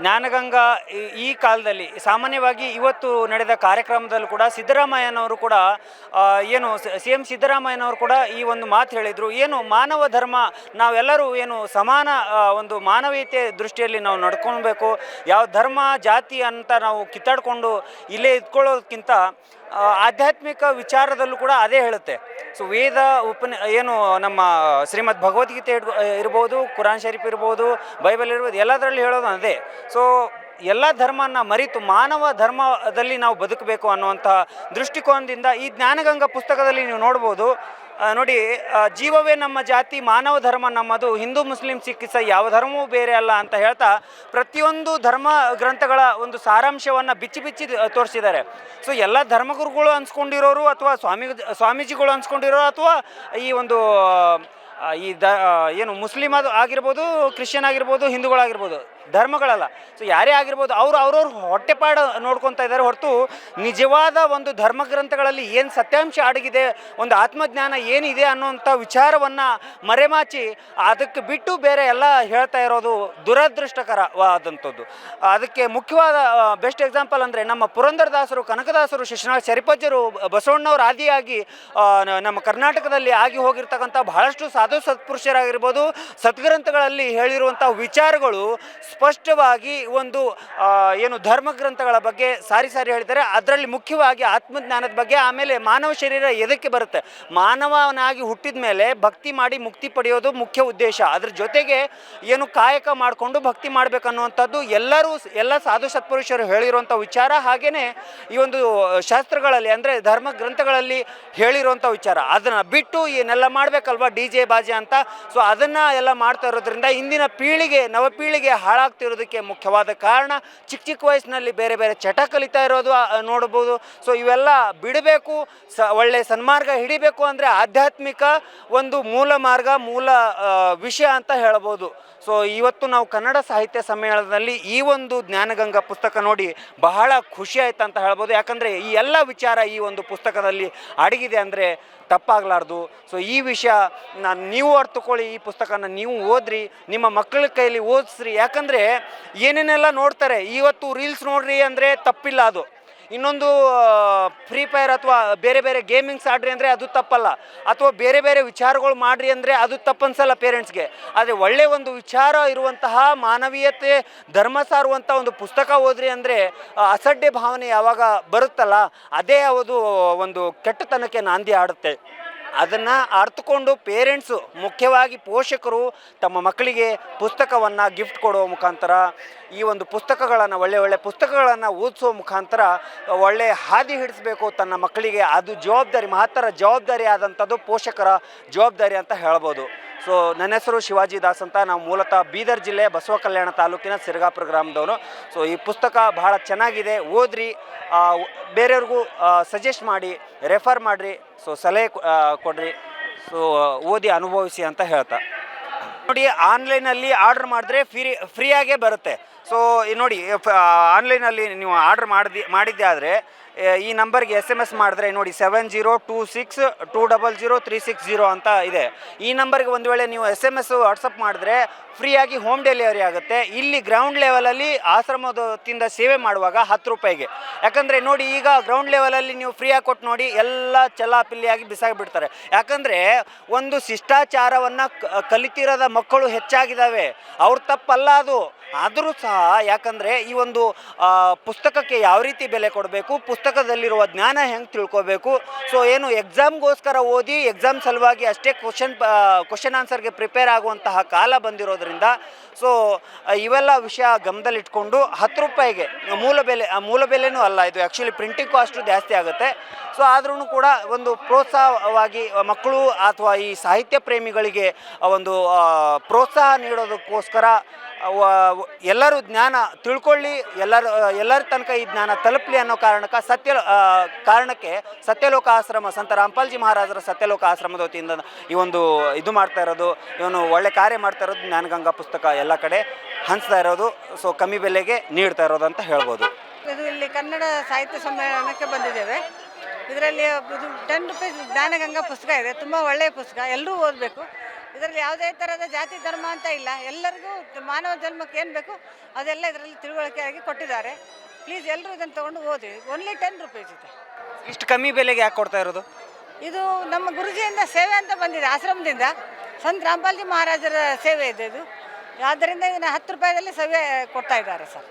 ಜ್ಞಾನಗಂಗಾ ಈ- ಕಾಲದಲ್ಲಿ, ಸಾಮಾನ್ಯವಾಗಿ ಇವತ್ತು ನಡೆದ ಕಾರ್ಯಕ್ರಮದಲ್ಲೂ ಕೂಡ ಸಿದ್ದರಾಮಯ್ಯನವರು ಕೂಡ ಏನು ಸಿ ಎಂ ಸಿದ್ದರಾಮಯ್ಯನವರು ಕೂಡ ಈ ಒಂದು ಮಾತು ಹೇಳಿದರು. ಏನು ಮಾನವ ಧರ್ಮ, ನಾವೆಲ್ಲರೂ ಏನು ಸಮಾನ ಒಂದು ಮಾನವೀಯತೆ ದೃಷ್ಟಿಯಲ್ಲಿ ನಾವು ನಡ್ಕೊಳ್ಬೇಕು. ಯಾವ ಧರ್ಮ, ಜಾತಿ ಅಂತ ನಾವು ಕಿತ್ತಾಡಿಕೊಂಡು ಇಲ್ಲೇ ಇದ್ಕೊಳ್ಳೋದಕ್ಕಿಂತ ಆಧ್ಯಾತ್ಮಿಕ ವಿಚಾರದಲ್ಲೂ ಕೂಡ ಅದೇ ಹೇಳುತ್ತೆ. ಸೊ ವೇದ ಉಪನ, ಏನು ನಮ್ಮ ಶ್ರೀಮದ್ ಭಗವದ್ಗೀತೆ ಇರ್ಬೋದು, ಕುರಾನ್ ಶರೀಫ್ ಇರ್ಬೋದು, ಬೈಬಲ್ ಇರ್ಬೋದು, ಎಲ್ಲದರಲ್ಲಿ ಹೇಳೋದು ಅದೇ. ಸೊ ಎಲ್ಲ ಧರ್ಮನ ಮರಿತು ಮಾನವ ಧರ್ಮದಲ್ಲಿ ನಾವು ಬದುಕಬೇಕು ಅನ್ನುವಂತಹ ದೃಷ್ಟಿಕೋನದಿಂದ ಈ ಜ್ಞಾನಗಂಗಾ ಪುಸ್ತಕದಲ್ಲಿ ನೀವು ನೋಡ್ಬೋದು. ನೋಡಿ ಜೀವವೇ ನಮ್ಮ ಜಾತಿ, ಮಾನವ ಧರ್ಮ ನಮ್ಮದು. ಹಿಂದೂ, ಮುಸ್ಲಿಂ, ಸಿಖ್ ಇಸ ಯಾವ ಧರ್ಮವೂ ಬೇರೆ ಅಲ್ಲ ಅಂತ ಹೇಳ್ತಾ ಪ್ರತಿಯೊಂದು ಧರ್ಮ ಗ್ರಂಥಗಳ ಒಂದು ಸಾರಾಂಶವನ್ನು ಬಿಚ್ಚಿ ಬಿಚ್ಚಿ ತೋರಿಸಿದ್ದಾರೆ. ಸೊ ಎಲ್ಲ ಧರ್ಮಗುರುಗಳು ಅನ್ಸ್ಕೊಂಡಿರೋರು ಅಥವಾ ಸ್ವಾಮಿ, ಸ್ವಾಮೀಜಿಗಳು ಅನ್ಸ್ಕೊಂಡಿರೋರು ಅಥವಾ ಈ ಒಂದು ಈ ದ ಏನು ಮುಸ್ಲಿಮ್ ಅದು ಆಗಿರ್ಬೋದು, ಕ್ರಿಶ್ಚಿಯನ್ ಆಗಿರ್ಬೋದು, ಹಿಂದೂಗಳಾಗಿರ್ಬೋದು ಧರ್ಮಗಳಲ್ಲ. ಸೊ ಯಾರೇ ಆಗಿರ್ಬೋದು ಅವರು ಅವ್ರವ್ರ ಹೊಟ್ಟೆಪಾಡ ನೋಡ್ಕೊತಾ ಇದ್ದಾರೆ ಹೊರತು ನಿಜವಾದ ಒಂದು ಧರ್ಮ ಗ್ರಂಥಗಳಲ್ಲಿ ಏನು ಸತ್ಯಾಂಶ ಅಡಗಿದೆ, ಒಂದು ಆತ್ಮಜ್ಞಾನ ಏನಿದೆ ಅನ್ನೋಂಥ ವಿಚಾರವನ್ನು ಮರೆಮಾಚಿ ಅದಕ್ಕೆ ಬಿಟ್ಟು ಬೇರೆ ಎಲ್ಲ ಹೇಳ್ತಾ ಇರೋದು ದುರದೃಷ್ಟಕರವಾದಂಥದ್ದು. ಅದಕ್ಕೆ ಮುಖ್ಯವಾದ ಬೆಸ್ಟ್ ಎಕ್ಸಾಂಪಲ್ ಅಂದರೆ ನಮ್ಮ ಪುರಂದರದಾಸರು, ಕನಕದಾಸರು ಶಿಶುನಾಥ ಶರಿಪಜ್ಜರು ಬಸವಣ್ಣವ್ರ ಆದಿಯಾಗಿ ನಮ್ಮ ಕರ್ನಾಟಕದಲ್ಲಿ ಆಗಿ ಹೋಗಿರ್ತಕ್ಕಂಥ ಬಹಳಷ್ಟು ಸಾಧು ಸತ್ಪುರುಷರಾಗಿರ್ಬೋದು ಸದ್ಗ್ರಂಥಗಳಲ್ಲಿ ಹೇಳಿರುವಂಥ ವಿಚಾರಗಳು ಸ್ಪಷ್ಟವಾಗಿ ಒಂದು ಏನು ಧರ್ಮ ಗ್ರಂಥಗಳ ಬಗ್ಗೆ ಸಾರಿ ಸಾರಿ ಹೇಳ್ತಾರೆ ಅದರಲ್ಲಿ ಮುಖ್ಯವಾಗಿ ಆತ್ಮಜ್ಞಾನದ ಬಗ್ಗೆ, ಆಮೇಲೆ ಮಾನವ ಶರೀರ ಎದಕ್ಕೆ ಬರುತ್ತೆ? ಮಾನವನಾಗಿ ಹುಟ್ಟಿದ ಮೇಲೆ ಭಕ್ತಿ ಮಾಡಿ ಮುಕ್ತಿ ಪಡೆಯೋದು ಮುಖ್ಯ ಉದ್ದೇಶ. ಅದ್ರ ಜೊತೆಗೆ ಏನು ಕಾಯಕ ಮಾಡಿಕೊಂಡು ಭಕ್ತಿ ಮಾಡಬೇಕನ್ನುವಂಥದ್ದು ಎಲ್ಲರೂ, ಎಲ್ಲ ಸಾಧು ಸತ್ಪುರುಷರು ಹೇಳಿರುವಂಥ ವಿಚಾರ. ಹಾಗೆಯೇ ಈ ಒಂದು ಶಾಸ್ತ್ರಗಳಲ್ಲಿ, ಅಂದರೆ ಧರ್ಮ ಗ್ರಂಥಗಳಲ್ಲಿ ಹೇಳಿರುವಂಥ ವಿಚಾರ. ಅದನ್ನು ಬಿಟ್ಟು ಏನೆಲ್ಲ ಮಾಡಬೇಕಲ್ವ ಡಿ ಜೆ ಬಾಜೆ ಅಂತ? ಸೊ ಅದನ್ನು ಎಲ್ಲ ಮಾಡ್ತಾ ಇರೋದ್ರಿಂದ ಇಂದಿನ ಪೀಳಿಗೆ, ನವಪೀಳಿಗೆ ಹಾಳಾಗ್ತಿರೋದಕ್ಕೆ ಮುಖ್ಯವಾದ ಕಾರಣ ಚಿಕ್ಕ ಚಿಕ್ಕ ವಯಸ್ಸಿನಲ್ಲಿ ಬೇರೆ ಬೇರೆ ಚಟ ಕಲಿತಾ ಇರೋದು ನೋಡ್ಬೋದು. ಸೊ ಇವೆಲ್ಲ ಬಿಡಬೇಕು, ಸ, ಒಳ್ಳೆ ಸನ್ಮಾರ್ಗ ಹಿಡಿಬೇಕು ಅಂದರೆ ಆಧ್ಯಾತ್ಮಿಕ ಒಂದು ಮೂಲ ಮಾರ್ಗ, ಮೂಲ ವಿಷಯ ಅಂತ ಹೇಳ್ಬೋದು. ಸೊ ಇವತ್ತು ನಾವು ಕನ್ನಡ ಸಾಹಿತ್ಯ ಸಮ್ಮೇಳನದಲ್ಲಿ ಈ ಒಂದು ಜ್ಞಾನಗಂಗಾ ಪುಸ್ತಕ ನೋಡಿ ಬಹಳ ಖುಷಿ ಆಯ್ತು ಅಂತ ಹೇಳ್ಬೋದು. ಯಾಕಂದರೆ ಈ ಎಲ್ಲ ವಿಚಾರ ಈ ಒಂದು ಪುಸ್ತಕದಲ್ಲಿ ಅಡಗಿದೆ ಅಂದರೆ ತಪ್ಪಾಗಲಾರ್ದು. ಸೊ ಈ ವಿಷಯ ನಾನು ನೀವು ಅರ್ಥಕೊಳ್ಳಿ ಈ ಪುಸ್ತಕನ ನೀವು ಓದ್ರಿ, ನಿಮ್ಮ ಮಕ್ಕಳ ಕೈಯಲ್ಲಿ ಓದಿಸ್ರಿ. ಯಾಕಂದರೆ ಏನೇನೆಲ್ಲ ನೋಡ್ತಾರೆ? ಇವತ್ತು ರೀಲ್ಸ್ ನೋಡ್ರಿ ಅಂದರೆ ತಪ್ಪಿಲ್ಲ ಅದು. ಇನ್ನೊಂದು ಫ್ರೀ ಫೈರ್ ಅಥವಾ ಬೇರೆ ಬೇರೆ ಗೇಮಿಂಗ್ಸ್ ಆಡ್ರಿ ಅಂದರೆ ಅದು ತಪ್ಪಲ್ಲ. ಅಥವಾ ಬೇರೆ ಬೇರೆ ವಿಚಾರಗಳು ಮಾಡ್ರಿ ಅಂದರೆ ಅದು ತಪ್ಪನ್ಸಲ್ಲ ಪೇರೆಂಟ್ಸ್ಗೆ. ಆದರೆ ಒಳ್ಳೆಯ ಒಂದು ವಿಚಾರ ಇರುವಂತಹ ಮಾನವೀಯತೆ, ಧರ್ಮ ಸಾರುವಂಥ ಒಂದು ಪುಸ್ತಕ ಓದ್ರಿ ಅಂದರೆ ಅಸಡ್ಡೆ ಭಾವನೆ ಯಾವಾಗ ಬರುತ್ತಲ್ಲ, ಅದೇ ಅದು ಒಂದು ಕೆಟ್ಟತನಕ್ಕೆ ನಾಂದಿ ಆಡುತ್ತೆ. ಅದನ್ನು ಅರ್ಥಕೊಂಡು ಪೇರೆಂಟ್ಸು ಮುಖ್ಯವಾಗಿ ಪೋಷಕರು ತಮ್ಮ ಮಕ್ಕಳಿಗೆ ಪುಸ್ತಕವನ್ನು ಗಿಫ್ಟ್ ಕೊಡುವ ಮುಖಾಂತರ, ಈ ಒಂದು ಪುಸ್ತಕಗಳನ್ನು, ಒಳ್ಳೆ ಒಳ್ಳೆ ಪುಸ್ತಕಗಳನ್ನು ಓದಿಸುವ ಮುಖಾಂತರ ಒಳ್ಳೆ ಹಾದಿ ಹಿಡಿಸಬೇಕು ತನ್ನ ಮಕ್ಕಳಿಗೆ. ಅದು ಜವಾಬ್ದಾರಿ, ಮಹತ್ತರ ಜವಾಬ್ದಾರಿ ಆದಂಥದ್ದು ಪೋಷಕರ ಜವಾಬ್ದಾರಿ ಅಂತ ಹೇಳ್ಬೋದು. ಸೊ ನನ್ನ ಹೆಸರು ಶಿವಾಜಿ ದಾಸ್ ಅಂತ. ನಾವು ಮೂಲತಃ ಬೀದರ್ ಜಿಲ್ಲೆ ಬಸವ ಕಲ್ಯಾಣ ತಾಲೂಕಿನ ಸಿರಗಾಪುರ ಗ್ರಾಮದವನು. ಸೊ ಈ ಪುಸ್ತಕ ಬಹಳ ಚೆನ್ನಾಗಿದೆ. ಓದ್ರಿ ಬೇರೆಯವ್ರಿಗೂ ಸಜೆಸ್ಟ್ ಮಾಡಿ ರೆಫರ್ ಮಾಡಿರಿ. ಸೊ ಸಲಹೆ ಕೊಡ್ರಿ. ಸೊ, ಓದಿ ಅನುಭವಿಸಿ ಅಂತ ಹೇಳ್ತಾ. ನೋಡಿ ಆನ್ಲೈನಲ್ಲಿ ಆರ್ಡ್ರ್ ಮಾಡಿದ್ರೆ ಫ್ರೀ ಫ್ರೀಯಾಗೇ ಬರುತ್ತೆ. ಸೊ ನೋಡಿ ಆನ್ಲೈನಲ್ಲಿ ನೀವು ಆರ್ಡ್ರ್ ಮಾಡಿದಿ, ಮಾಡಿದ್ದೆ ಆದರೆ ಈ ನಂಬರ್ಗೆ ಎಸ್ ಎಂ ಎಸ್ ಮಾಡಿದ್ರೆ ನೋಡಿ seven zero two six two double zero three six zero ಅಂತ ಇದೆ. ಈ ನಂಬರ್ಗೆ ಒಂದು ವೇಳೆ ನೀವು ಎಸ್ ಎಂ ಎಸ್ ವಾಟ್ಸಪ್ ಮಾಡಿದ್ರೆ ಫ್ರೀಯಾಗಿ ಹೋಮ್ ಡೆಲಿವರಿ ಆಗುತ್ತೆ. ಇಲ್ಲಿ ಗ್ರೌಂಡ್ ಲೆವೆಲಲ್ಲಿ ಆಶ್ರಮದಿಂದ ಸೇವೆ ಮಾಡುವಾಗ ಹತ್ತು ರೂಪಾಯಿಗೆ. ಯಾಕಂದರೆ ನೋಡಿ, ಈಗ ಗ್ರೌಂಡ್ ಲೆವೆಲಲ್ಲಿ ನೀವು ಫ್ರೀಯಾಗಿ ಕೊಟ್ಟು ನೋಡಿ ಎಲ್ಲ ಚಲಾಪಿಲ್ಲಿಯಾಗಿ ಬಿಸಾಗಿಬಿಡ್ತಾರೆ ಯಾಕಂದರೆ ಒಂದು ಶಿಷ್ಟಾಚಾರವನ್ನು ಕಲಿತಿರದ ಮಕ್ಕಳು ಹೆಚ್ಚಾಗಿದ್ದಾವೆ. ಅವ್ರ ತಪ್ಪಲ್ಲ ಅದು. ಆದರೂ ಸಹ ಯಾಕಂದರೆ ಈ ಒಂದು ಪುಸ್ತಕಕ್ಕೆ ಯಾವ ರೀತಿ ಬೆಲೆ ಕೊಡಬೇಕು? ಪುಸ್ತಕದಲ್ಲಿರುವ ಜ್ಞಾನ ಹೆಂಗೆ ತಿಳ್ಕೊಬೇಕು? ಸೊ ಏನು ಎಕ್ಸಾಮ್ಗೋಸ್ಕರ ಓದಿ ಎಕ್ಸಾಮ್ ಸಲುವಾಗಿ ಅಷ್ಟೇ ಕ್ವಶನ್ ಕ್ವಶನ್ ಆನ್ಸರ್ಗೆ ಪ್ರಿಪೇರ್ ಆಗುವಂತಹ ಕಾಲ ಬಂದಿರೋದ್ರಿಂದ ಸೊ ಇವೆಲ್ಲ ವಿಷಯ ಗಮನದಲ್ಲಿಟ್ಕೊಂಡು ಹತ್ತು ರೂಪಾಯಿಗೆ, ಮೂಲ ಬೆಲೆ ಮೂಲ ಬೆಲೆನೂ ಅಲ್ಲ, ಇದು ಆ್ಯಕ್ಚುಲಿ ಪ್ರಿಂಟಿಂಗ್ ಕಾಸ್ಟು ಜಾಸ್ತಿ ಆಗುತ್ತೆ. ಸೊ ಆದ್ರೂ ಕೂಡ ಒಂದು ಪ್ರೋತ್ಸಾಹವಾಗಿ ಮಕ್ಕಳು ಅಥವಾ ಈ ಸಾಹಿತ್ಯ ಪ್ರೇಮಿಗಳಿಗೆ ಒಂದು ಪ್ರೋತ್ಸಾಹ ನೀಡೋದಕ್ಕೋಸ್ಕರ ಎಲ್ಲರೂ ಜ್ಞಾನ ತಿಳ್ಕೊಳ್ಳಿ, ಎಲ್ಲರ ಎಲ್ಲರ ತನಕ ಈ ಜ್ಞಾನ ತಲುಪಲಿ ಅನ್ನೋ ಕಾರಣಕ್ಕೆ ಸತ್ಯ ಕಾರಣಕ್ಕೆ ಸತ್ಯಲೋಕ ಆಶ್ರಮ, ಸಂತ ರಾಮ್ಪಾಲ್ಜಿ ಮಹಾರಾಜರ ಸತ್ಯಲೋಕ ಆಶ್ರಮದ ವತಿಯಿಂದ ಈ ಒಂದು ಇದು ಮಾಡ್ತಾ ಇರೋದು, ಇವನು ಒಳ್ಳೆ ಕಾರ್ಯ ಮಾಡ್ತಾ ಇರೋದು, ಜ್ಞಾನಗಂಗಾ ಪುಸ್ತಕ ಎಲ್ಲ ಕಡೆ ಹಂಚ್ತಾ ಇರೋದು, ಸೊ ಕಮ್ಮಿ ಬೆಲೆಗೆ ನೀಡ್ತಾ ಇರೋದು ಅಂತ ಹೇಳ್ಬೋದು. ಇದು ಇಲ್ಲಿ ಕನ್ನಡ ಸಾಹಿತ್ಯ ಸಮ್ಮೇಳನಕ್ಕೆ ಬಂದಿದ್ದೇವೆ. ಇದರಲ್ಲಿ ಇದು ಟೆನ್ ರುಪೀಸ್ ಜ್ಞಾನಗಂಗಾ ಪುಸ್ತಕ ಇದೆ ತುಂಬ ಒಳ್ಳೆಯ ಪುಸ್ತಕ ಎಲ್ಲರೂ ಓದಬೇಕು. ಇದರಲ್ಲಿ ಯಾವುದೇ ಥರದ ಜಾತಿ ಧರ್ಮ ಅಂತ ಇಲ್ಲ. ಎಲ್ಲರಿಗೂ ಮಾನವ ಜನ್ಮಕ್ಕೆ ಏನು ಬೇಕು ಅದೆಲ್ಲ ಇದರಲ್ಲಿ ತಿಳುವಳಿಕೆಯಾಗಿ ಕೊಟ್ಟಿದ್ದಾರೆ. ಪ್ಲೀಸ್ ಎಲ್ಲರೂ ಇದನ್ನು ತೊಗೊಂಡು ಓದಿ. ಓನ್ಲಿ ಟೆನ್ ರುಪೀಸ್ ಇದೆ. ಇಷ್ಟು ಕಮ್ಮಿ ಬೆಲೆಗೆ ಯಾಕೆ ಕೊಡ್ತಾ ಇರೋದು? ಇದು ನಮ್ಮ ಗುರುಜಿಯಿಂದ ಸೇವೆ ಅಂತ ಬಂದಿದೆ ಆಶ್ರಮದಿಂದ. ಸಂತ ರಾಮಪಾಲ್ಜಿ ಮಹಾರಾಜರ ಸೇವೆ ಇದೆ ಇದು. ಆದ್ದರಿಂದ ಇದನ್ನು ಹತ್ತು ರೂಪಾಯಿದಲ್ಲಿ ಸೇವೆ ಕೊಡ್ತಾ ಇದ್ದಾರೆ ಸರ್.